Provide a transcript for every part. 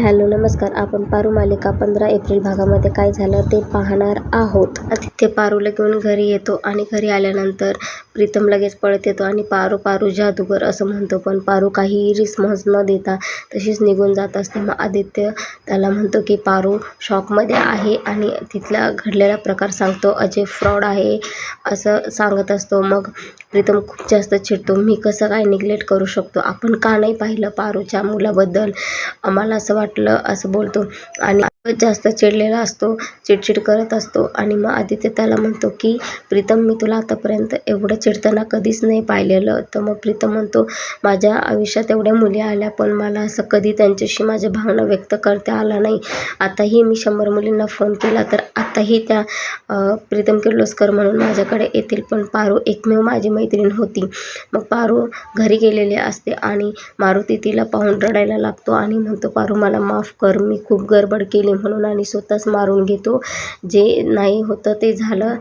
Hello नमस्कार. आपण पारू मालिका पंधरा एप्रिल भागामध्ये काय झालं ते पाहणार आहोत. तिथे पारूला घेऊन घरी येतो आणि घरी आल्यानंतर प्रीतम लगेच पळत येतो आणि पारू पारू जादूगर असं म्हणतो. पण पारू काहीही रिस्पॉन्स न देता तशीच निघून जात असते. मग आदित्य त्याला म्हणतो की पारू शॉकमध्ये आहे आणि तिथला घडलेला प्रकार सांगतो. अजय फ्रॉड आहे असं सांगत असतो. मग प्रीतम खूप जास्त चिडतो. मी कसं काय निग्लेक्ट करू शकतो? आपण का नाही पाहिलं पारूच्या मुलाबद्दल? आम्हाला असं वाटतं वाटलं असं बोलतो. आणि जास्त चिडलेला असतो चिडचिड करत असतो आणि मग आदित्य त्याला म्हणतो की प्रीतम मी तुला आतापर्यंत एवढं चिडताना कधीच नाही पाहिलेलं. तर मग प्रीतम म्हणतो माझ्या आयुष्यात एवढ्या मुली आल्या पण मला असं कधी त्यांच्याशी माझ्या भावना व्यक्त करता आला नाही. आताही मी शंभर मुलींना फोन केला तर आताही त्या प्रीतम किर्लोस्कर म्हणून माझ्याकडे येतील पण पारू एकमेव माझी मैत्रीण होती. मग पारू घरी गेलेली असते आणि मारुती तिला पाहून रडायला लागतो आणि म्हणतो पारू मला माफ कर मी खूप गडबड केली म्हणून आणि स्वतःच मारून घेतो. जे नाही होतं ते झालं.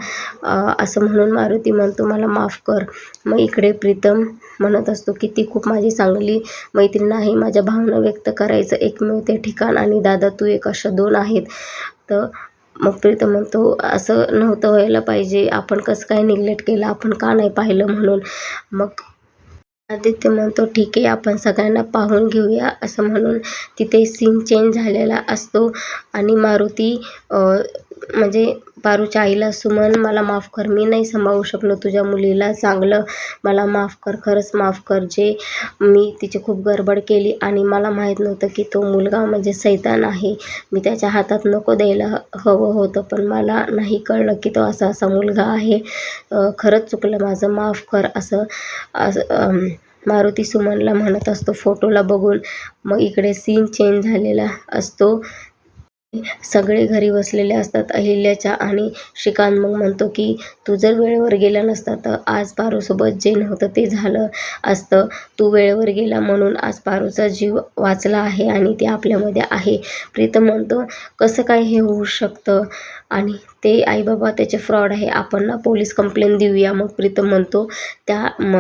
असं म्हणून मारुती म्हणतो मला माफ कर. मग इकडे प्रीतम म्हणत असतो की ती खूप माझी चांगली मैत्रीण आहे. माझ्या भावना व्यक्त करायचं एकमेव ते ठिकाण आणि दादा तू एक अशा दोन आहेत. तर मग प्रीतम म्हणतो असं नव्हतं व्हायला पाहिजे. आपण कसं काय निग्लेक्ट केलं? आपण का नाही पाहिलं? म्हणून मग आदित्य म्हणतो ठीक आहे आपण सगळ्यांना पाहून घेऊया असं म्हणून तिथे सीन चेंज झालेला असतो. आणि मारुती म्हणजे पारूच्या आईला सुमन मला माफ कर मी नाही सांभाळू शकलो तुझ्या मुलीला. चांगलं मला माफ कर खरंच माफ कर जे मी तिची खूप गडबड केली आणि मला माहीत नव्हतं की तो मुलगा म्हणजे सैतान आहे. मी त्याच्या हातात नको द्यायला हवं होतं पण मला नाही कळलं की तो असा असा मुलगा आहे. खरंच चुकलं माझं माफ कर असं असं मारुती सुमनला म्हणत असतो. फोटोला बघून मग इकडे सीन चेंज झालेला असतो. सगळे घरी बसलेले असतात अहिल्याच्या आणि श्रीकांत. मग म्हणतो की तू जर वेळेवर गेला नसता तर आज पारूसोबत जे नव्हतं ते झालं असतं. तू वेळेवर गेला म्हणून आज पारूचा जीव वाचला आहे आणि ते आपल्यामध्ये आहे. प्रीतम म्हणतो कसं काय हे होऊ शकतं? आणि ते आई बाबा त्याचे फ्रॉड आहे आपण ना पोलीस कंप्लेंट देऊया. मग प्रीतम म्हणतो त्या म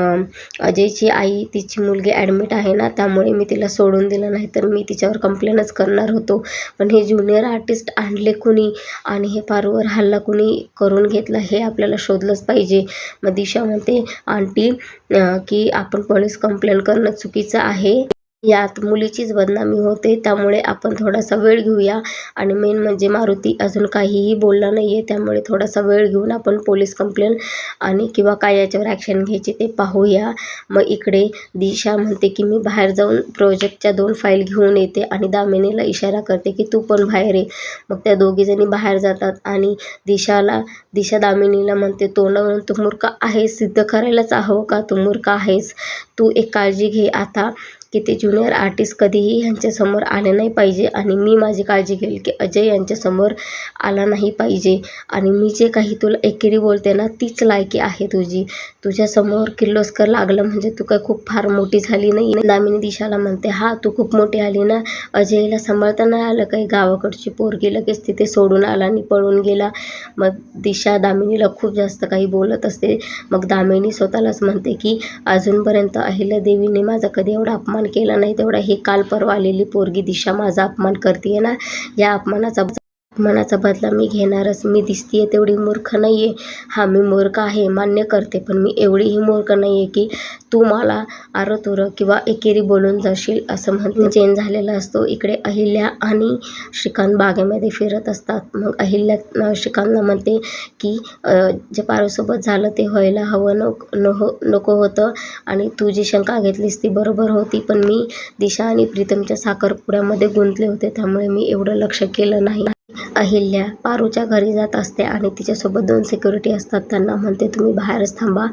अजयची आई तिची मुलगी ॲडमिट आहे ना त्यामुळे मी तिला सोडून दिलं नाही तर मी तिच्यावर कंप्लेनच करणार होतो. पण हे ज्युनियर आर्टिस्ट आणले कुणी? आणि हे पारूवर हल्ला कुणी करून घेतला हे आपल्याला शोधलंच पाहिजे. मग दिशा म्हणते आंटी की आपण पोलीस कंप्लेंट करणं चुकीचं आहे. यात मुलीचीच बदनामी होते त्यामुळे आपण थोडासा वेळ घेऊया. आणि मेन म्हणजे मारुती अजून काहीही बोलला नाही आहे त्यामुळे थोडासा वेळ घेऊन आपण पोलीस कंप्लेंट आणि किंवा काय याच्यावर ॲक्शन घ्यायची ते पाहूया. मग इकडे दिशा म्हणते की मी बाहेर जाऊन प्रोजेक्टच्या दोन फाईल घेऊन येते आणि दामिनीला इशारा करते की तू पण बाहेर ये. मग त्या दोघीजणी बाहेर जातात आणि दिशाला दिशा दामिनीला म्हणते तोंडावरून तू मूर्ख आहेस सिद्ध करायलाच हवं का? तू मूर्ख आहेस. तू एक काळजी घे आता. की ते ज्युनियर आर्टिस्ट कधीही ह्यांच्यासमोर आले नाही पाहिजे. आणि मी माझी काळजी घेईल की अजय यांच्यासमोर आला नाही पाहिजे. आणि मी जे काही तुला एकेरी बोलते ना तीच लायकी आहे तुझी. तुझ्यासमोर किर्लोस्कर लागलं म्हणजे तू काय खूप फार मोठी झाली नाही. दामिनी दिशाला म्हणते हा तू खूप मोठी आली ना. अजयला सांभाळता नाही आलं काही? गावाकडची पोरगी लगेच तिथे सोडून आला आणि पळून गेला. मग दिशा दामिनीला खूप जास्त काही बोलत असते. मग दामिनी स्वतःलाच म्हणते की अजूनपर्यंत अहिल्यादेवीने माझा कधी एवढा अपमान अपमान केला नाही तेवढा ही काल परवा आलेली पोरगी दिशा माझा अपमान करते ना? या अपमानाचा मनाचा बदला मी घेणारच मी दिसतीये तेवढी मूर्ख नाही आहे हा मी मूर्ख आहे मान्य करते पण मी एवढीही मूर्ख नाही आहे की तू मला आरतुरं किंवा एकेरी बोलून जाशील असं म्हणते. चेंज झालेला असतो इकडे अहिल्या आणि श्रीकांत बागेमध्ये फिरत असतात. मग अहिल्या श्रीकांतला म्हणते की जे पारूसोबत झालं ते व्हायला हवं नको नको होतं आणि तू जी शंका घेतलीस ती बरोबर होती पण मी दिशा आणि प्रीतमच्या साखरपुड्यामध्ये गुंतले होते त्यामुळे मी एवढं लक्ष केलं नाही. अहिल्या पारूच्या घरी जात असते आणि तिच्यासोबत दोन सिक्युरिटी असतात. त्यांना म्हणते तुम्ही बाहेरच थांबा.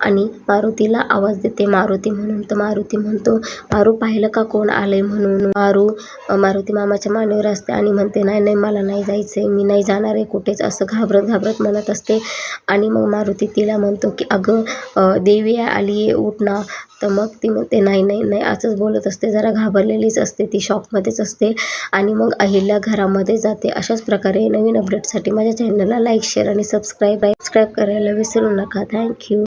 आणि मारुतीला आवाज देते. मारुती म्हणून तर मारुती म्हणतो पारू पाहिलं का कोण आलंय म्हणून? पारू मारुती मामाच्या मानेवर असते आणि म्हणते नाही नाही मला नाही जायचंय. मी नाही जाणार आहे कुठेच. असं घाबरत घाबरत म्हणत असते. आणि मग मारुती तिला म्हणतो की अगं देवी आली आहे उठ ना. तर मग ती म्हणते नाही नाही नाही असंच बोलत असते. जरा घाबरलेलीच असते. ती शॉकमध्येच असते आणि मग अहिल्या घरामध्ये जाते. अशाच प्रकारे नवीन अपडेटसाठी माझ्या चॅनलला लाईक शेअर आणि सबस्क्राईब सबस्क्राईब करायला विसरू नका. थँक्यू